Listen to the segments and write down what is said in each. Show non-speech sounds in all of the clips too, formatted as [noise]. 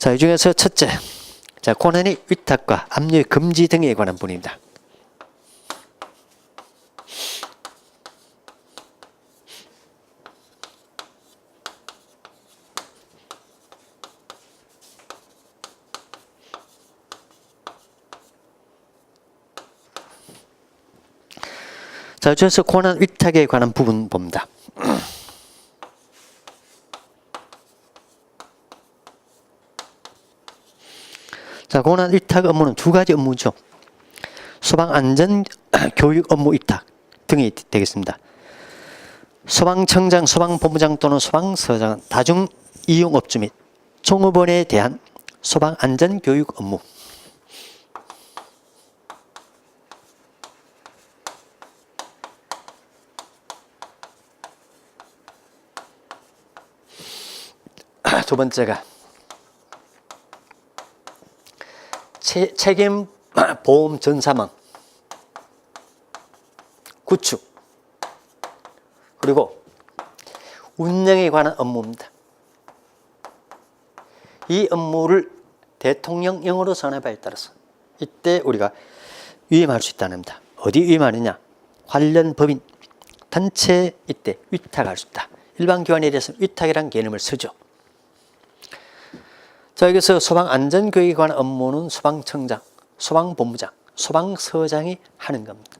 자, 이 중에서 첫째. 자, 고난의 위탁과 압류 금지 등에 관한 부분입니다. 자, 그래서 고난 위탁에 관한 부분 봅니다. 자, 고난 위탁 업무는 두 가지 업무죠. 소방 안전 [clears throat] 교육 업무 위탁 등이 되겠습니다. 소방청장, 소방본부장 또는 소방서장, 다중 이용업주 및 종업원에 대한 소방 안전 교육 업무. [clears throat] 두 번째가 채, 책임 [clears throat] 보험 전사망 구축 그리고 운영에 관한 업무입니다. 이 업무를 대통령령으로 선언바에 따라서 이때 우리가 위임할 수 있다는 겁니다. 어디 위임하느냐? 관련 법인 단체 이때 위탁할 수 있다. 일반 기관에 대해서 위탁이라는 개념을 쓰죠. 자, 여기서 소방안전교육에 관한 업무는 소방청장, 소방본부장, 소방서장이 하는 겁니다.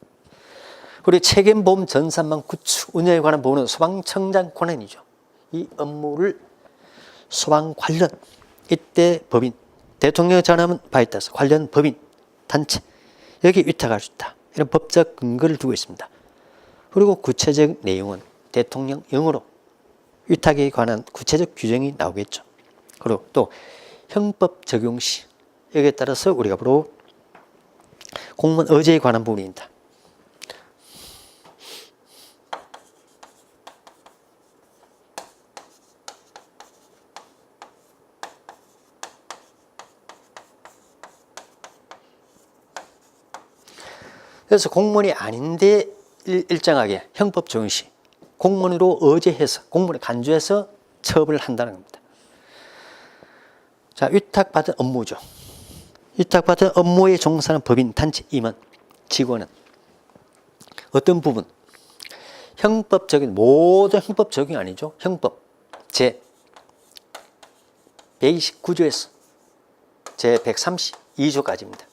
그리고 책임보험 전산망 구축, 운영에 관한 부분은 소방청장 권한이죠. 이 업무를 소방 관련, 이때 법인, 대통령이 전하면 바에 따라서 관련 법인, 단체, 여기 위탁할 수 있다. 이런 법적 근거를 두고 있습니다. 그리고 구체적 내용은 대통령령으로 위탁에 관한 구체적 규정이 나오겠죠. 그리고 또 형법 적용 시 여기에 따라서 우리가 바로 공무원 의제에 관한 부분입니다. 그래서 공무원이 아닌데 일- 일정하게 형법 적용 시 공무원으로 의제해서 공무원에 간주해서 처벌을 한다는 겁니다. 자, 위탁받은 업무죠. 위탁받은 업무에 종사하는 법인, 단체, 임원, 직원은 어떤 부분? 형법적인 모든 형법 적용이 아니죠. 형법 제 129조에서 제 132조까지입니다.